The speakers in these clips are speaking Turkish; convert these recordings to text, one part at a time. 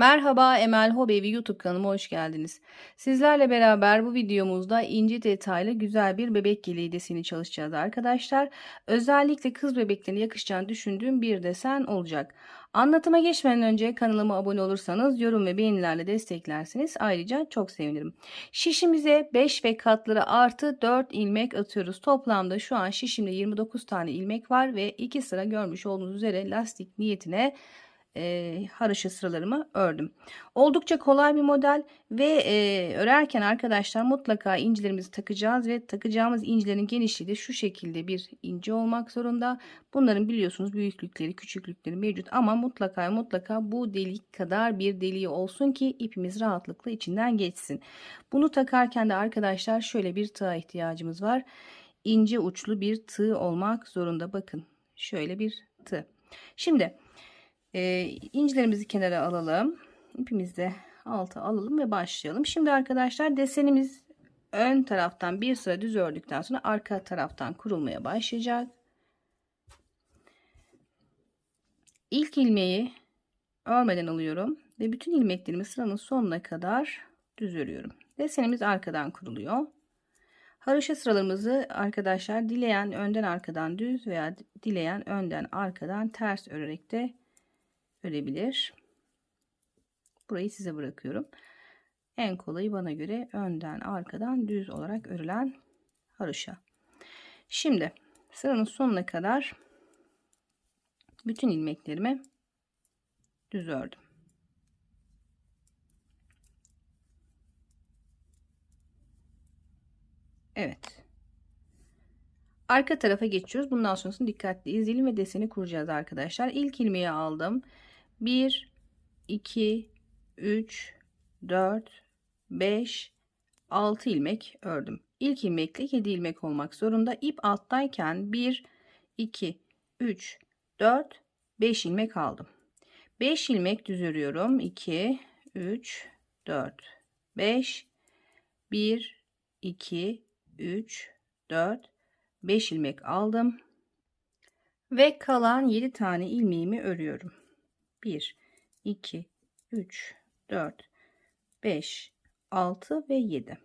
Merhaba Emel Hobevi YouTube kanalıma hoş geldiniz. Sizlerle beraber bu videomuzda ince detaylı güzel bir bebek yeleği deseni çalışacağız arkadaşlar. Özellikle kız bebeklerine yakışacağını düşündüğüm bir desen olacak. Anlatıma geçmeden önce kanalıma abone olursanız yorum ve beğenilerle desteklerseniz ayrıca çok sevinirim. Şişimize 5 ve katları artı 4 ilmek atıyoruz. Toplamda şu an şişimde 29 tane ilmek var ve 2 sıra görmüş olduğunuz üzere lastik niyetine e, haraşo sıralarımı ördüm. Oldukça kolay bir model ve e, örerken arkadaşlar mutlaka incilerimizi takacağız ve takacağımız incilerin genişliği de şu şekilde bir ince olmak zorunda. Bunların biliyorsunuz büyüklükleri küçüklükleri mevcut ama mutlaka mutlaka bu delik kadar bir deliği olsun ki ipimiz rahatlıkla içinden geçsin. Bunu takarken de arkadaşlar şöyle bir tığa ihtiyacımız var. İnce uçlu bir tığ olmak zorunda bakın şöyle bir tığ. Şimdi e, incilerimizi kenara alalım. İpimizi de alta alalım ve başlayalım. Şimdi arkadaşlar desenimiz ön taraftan bir sıra düz ördükten sonra arka taraftan kurulmaya başlayacak. İlk ilmeği örmeden alıyorum ve bütün ilmeklerimi sıranın sonuna kadar düz örüyorum. Desenimiz arkadan kuruluyor. Haroşa sıralarımızı arkadaşlar dileyen önden arkadan düz veya dileyen önden arkadan ters örerek de örebilir. Burayı size bırakıyorum. En kolayı bana göre önden arkadan düz olarak örülen haroşa. Şimdi sıranın sonuna kadar bütün ilmeklerimi düz ördüm. Evet. Arka tarafa geçiyoruz. Bundan sonrasını dikkatli izleyelim ve deseni kuracağız arkadaşlar. İlk ilmeği aldım. 1 2 3 4 5 6 ilmek ördüm. İlk ilmekle 7 ilmek olmak zorunda. İp alttayken 1 2 3 4 5 ilmek aldım. 5 ilmek düz örüyorum. 2 3 4 5 1 2 3 4 5 ilmek aldım. Ve kalan 7 tane ilmeğimi örüyorum. 1, 2, 3, 4, 5, 6 ve 7.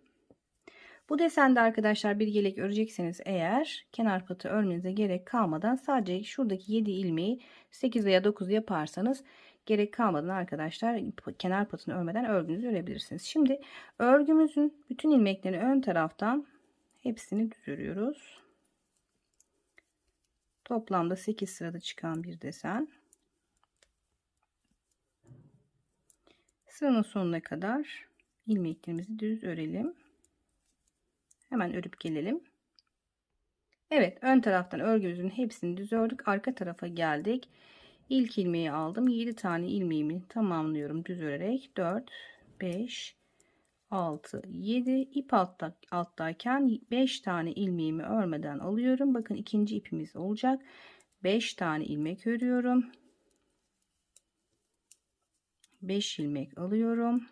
Bu desende arkadaşlar bir yelek örecekseniz eğer kenar patı örmenize gerek kalmadan sadece şuradaki 7 ilmeği 8 veya 9 yaparsanız gerek kalmadan arkadaşlar kenar patını örmeden örgünüzü örebilirsiniz. Şimdi örgümüzün bütün ilmeklerini ön taraftan hepsini düz örüyoruz. Toplamda 8 sırada çıkan bir desen. Sıranın sonuna kadar ilmeklerimizi düz örelim. Hemen örüp gelelim. Evet ön taraftan örgümüzün hepsini düz ördük. Arka tarafa geldik. İlk ilmeği aldım. 7 tane ilmeğimi tamamlıyorum düz örerek. 4, 5, 6, 7 ip altta, alttayken 5 tane ilmeğimi örmeden alıyorum. Bakın ikinci ipimiz olacak. 5 tane ilmek örüyorum. 5 ilmek alıyorum.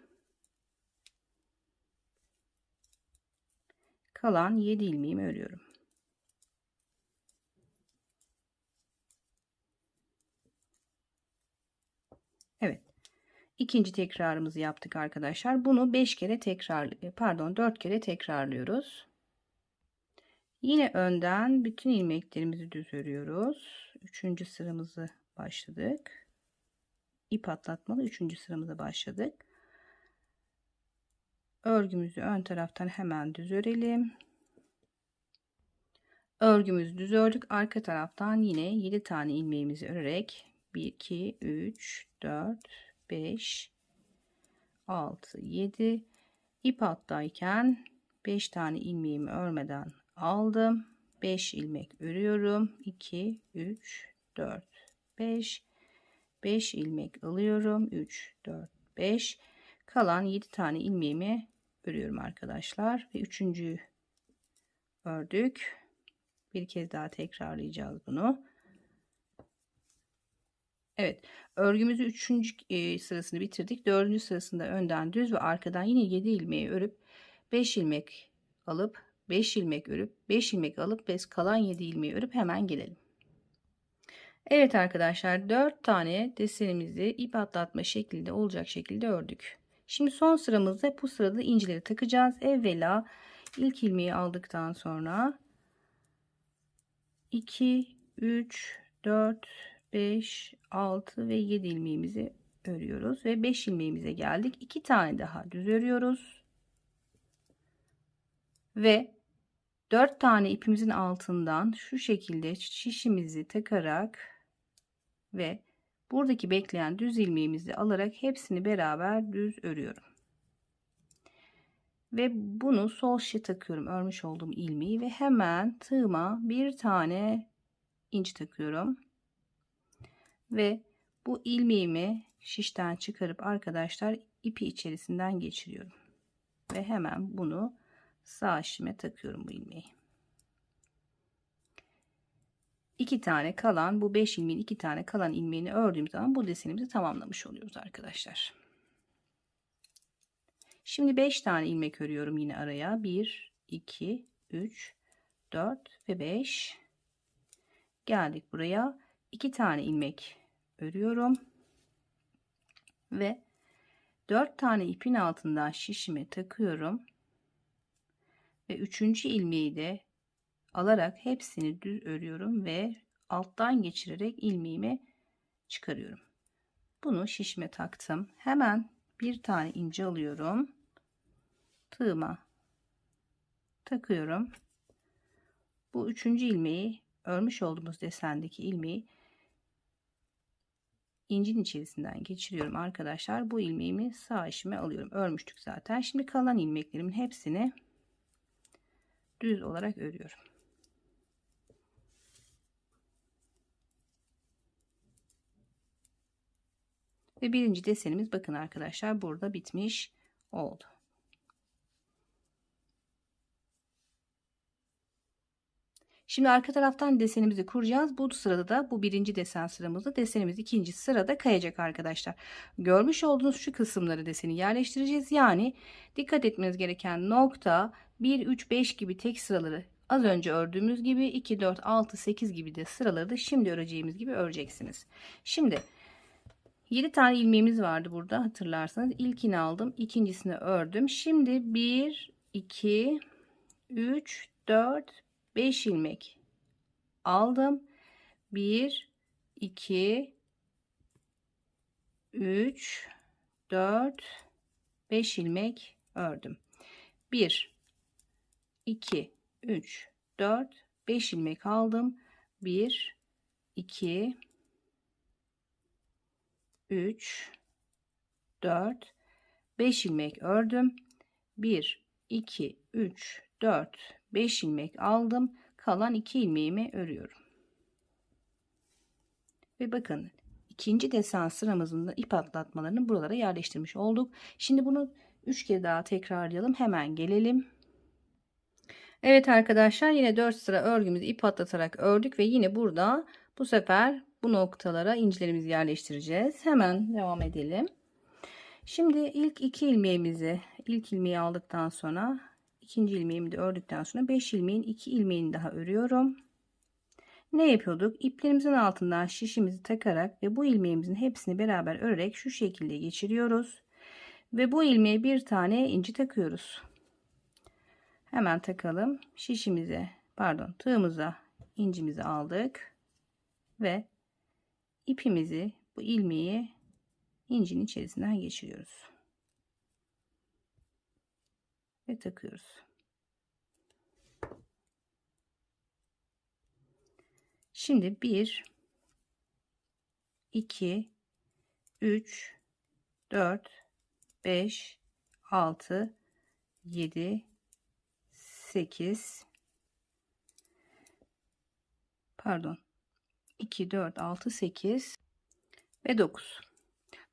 Kalan 7 ilmeğimi örüyorum. Evet. İkinci tekrarımızı yaptık arkadaşlar. Bunu 5 kere tekrar pardon 4 kere tekrarlıyoruz. Yine önden bütün ilmeklerimizi düz örüyoruz. Üçüncü sıramızı başladık ip atlatmalı 3. sıramıza başladık. Örgümüzü ön taraftan hemen düz örelim. Örgümüzü düz ördük. Arka taraftan yine 7 tane ilmeğimizi örerek 1 2 3 4 5 6 7 ip alttayken 5 tane ilmeğimi örmeden aldım. 5 ilmek örüyorum. 2 3 4 5 5 ilmek alıyorum. 3 4 5 kalan 7 tane ilmeğimi örüyorum arkadaşlar. Ve üçüncüyü ördük. Bir kez daha tekrarlayacağız bunu. Evet örgümüzü 3. E, sırasını bitirdik. 4. sırasında önden düz ve arkadan yine 7 ilmeği örüp 5 ilmek alıp 5 ilmek örüp 5 ilmek alıp ve kalan 7 ilmeği örüp hemen gelelim Evet arkadaşlar 4 tane desenimizi ip atlatma şeklinde olacak şekilde ördük. Şimdi son sıramızda bu sırada incileri takacağız. Evvela ilk ilmeği aldıktan sonra 2, 3, 4, 5, 6 ve 7 ilmeğimizi örüyoruz ve 5 ilmeğimize geldik. 2 tane daha düz örüyoruz. Ve 4 tane ipimizin altından şu şekilde şişimizi takarak ve buradaki bekleyen düz ilmeğimizi alarak hepsini beraber düz örüyorum. Ve bunu sol şişe takıyorum örmüş olduğum ilmeği ve hemen tığıma bir tane inç takıyorum. Ve bu ilmeğimi şişten çıkarıp arkadaşlar ipi içerisinden geçiriyorum. Ve hemen bunu sağ şişime takıyorum bu ilmeği. 2 tane kalan bu 5 ilmeğin 2 tane kalan ilmeğini ördüğüm zaman bu desenimizi tamamlamış oluyoruz arkadaşlar. Şimdi 5 tane ilmek örüyorum yine araya. 1, 2, 3, 4 ve 5. Geldik buraya. 2 tane ilmek örüyorum. Ve 4 tane ipin altından şişime takıyorum. Ve 3. ilmeği de alarak hepsini düz örüyorum ve alttan geçirerek ilmeğimi çıkarıyorum. Bunu şişme taktım. Hemen bir tane ince alıyorum. Tığıma takıyorum. Bu üçüncü ilmeği örmüş olduğumuz desendeki ilmeği incin içerisinden geçiriyorum arkadaşlar. Bu ilmeğimi sağ işime alıyorum. Örmüştük zaten. Şimdi kalan ilmeklerimin hepsini düz olarak örüyorum. Ve birinci desenimiz bakın arkadaşlar burada bitmiş oldu. Şimdi arka taraftan desenimizi kuracağız. Bu sırada da bu birinci desen sıramızda desenimiz ikinci sırada kayacak arkadaşlar. Görmüş olduğunuz şu kısımları deseni yerleştireceğiz. Yani dikkat etmeniz gereken nokta 1, 3, 5 gibi tek sıraları az önce ördüğümüz gibi 2, 4, 6, 8 gibi de sıraları da şimdi öreceğimiz gibi öreceksiniz. Şimdi 7 tane ilmeğimiz vardı burada hatırlarsanız. İlkini aldım. ikincisini ördüm. Şimdi 1, 2, 3, 4, 5 ilmek aldım. 1, 2, 3, 4, 5 ilmek ördüm. 1, 2, 3, 4, 5 ilmek aldım. 1, 2, 3 4 5 ilmek ördüm. 1 2 3 4 5 ilmek aldım. Kalan 2 ilmeğimi örüyorum. Ve bakın ikinci desen sıramızın da ip atlatmalarını buralara yerleştirmiş olduk. Şimdi bunu 3 kere daha tekrarlayalım. Hemen gelelim. Evet arkadaşlar yine 4 sıra örgümüzü ip atlatarak ördük ve yine burada bu sefer bu noktalara incilerimizi yerleştireceğiz. Hemen devam edelim. Şimdi ilk iki ilmeğimizi ilk ilmeği aldıktan sonra ikinci ilmeğimi de ördükten sonra 5 ilmeğin 2 ilmeğini daha örüyorum. Ne yapıyorduk? İplerimizin altından şişimizi takarak ve bu ilmeğimizin hepsini beraber örerek şu şekilde geçiriyoruz. Ve bu ilmeğe bir tane inci takıyoruz. Hemen takalım. Şişimize pardon tığımıza incimizi aldık. Ve ipimizi bu ilmeği incinin içerisinden geçiriyoruz. Ve takıyoruz. Şimdi 1 2 3 4 5 6 7 8 pardon 2, 4, 6, 8 ve 9.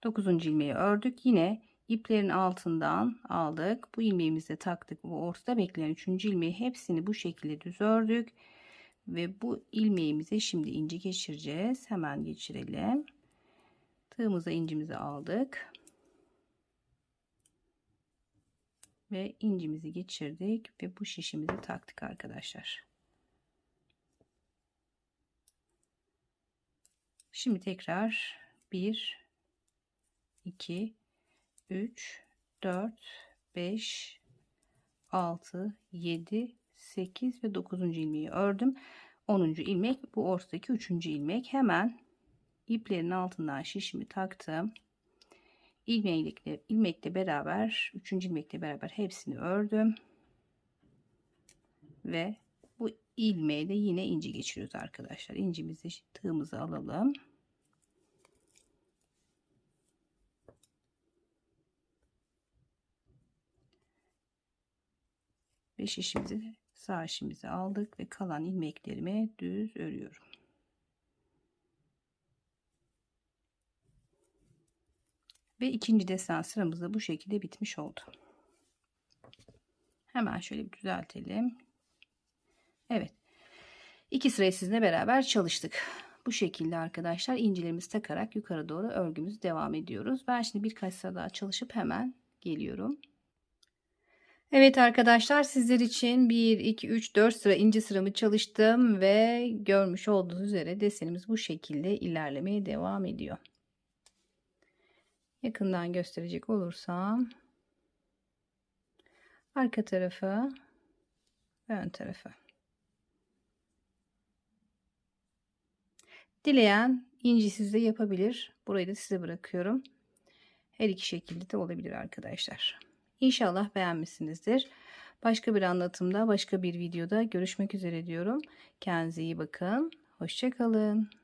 9. ilmeği ördük. Yine iplerin altından aldık. Bu ilmeğimizi taktık. Bu ortada bekleyen 3. ilmeği hepsini bu şekilde düz ördük. Ve bu ilmeğimize şimdi inci geçireceğiz. Hemen geçirelim. Tığımıza incimizi aldık. Ve incimizi geçirdik ve bu şişimizi taktık arkadaşlar. Şimdi tekrar 1 2 3 4 5 6 7 8 ve 9. ilmeği ördüm. 10. ilmek bu ortadaki 3. ilmek. Hemen iplerin altından şişimi taktım. İlmekle, ilmekle beraber 3. ilmekle beraber hepsini ördüm. Ve bu ilmeğe de yine inci geçiriyoruz arkadaşlar. İncimizi tığımızı alalım. Ve şişimizi sağ şişimizi aldık ve kalan ilmeklerimi düz örüyorum. Ve ikinci desen sıramız da bu şekilde bitmiş oldu. Hemen şöyle bir düzeltelim. Evet. İki sırayı sizinle beraber çalıştık. Bu şekilde arkadaşlar incilerimizi takarak yukarı doğru örgümüz devam ediyoruz. Ben şimdi birkaç sıra daha çalışıp hemen geliyorum. Evet arkadaşlar sizler için 1, 2, 3, 4 sıra inci sıramı çalıştım ve görmüş olduğunuz üzere desenimiz bu şekilde ilerlemeye devam ediyor. Yakından gösterecek olursam arka tarafı ön tarafı. Dileyen incisiz de yapabilir. Burayı da size bırakıyorum. Her iki şekilde de olabilir arkadaşlar. İnşallah beğenmişsinizdir. Başka bir anlatımda, başka bir videoda görüşmek üzere diyorum. Kendinize iyi bakın. Hoşçakalın.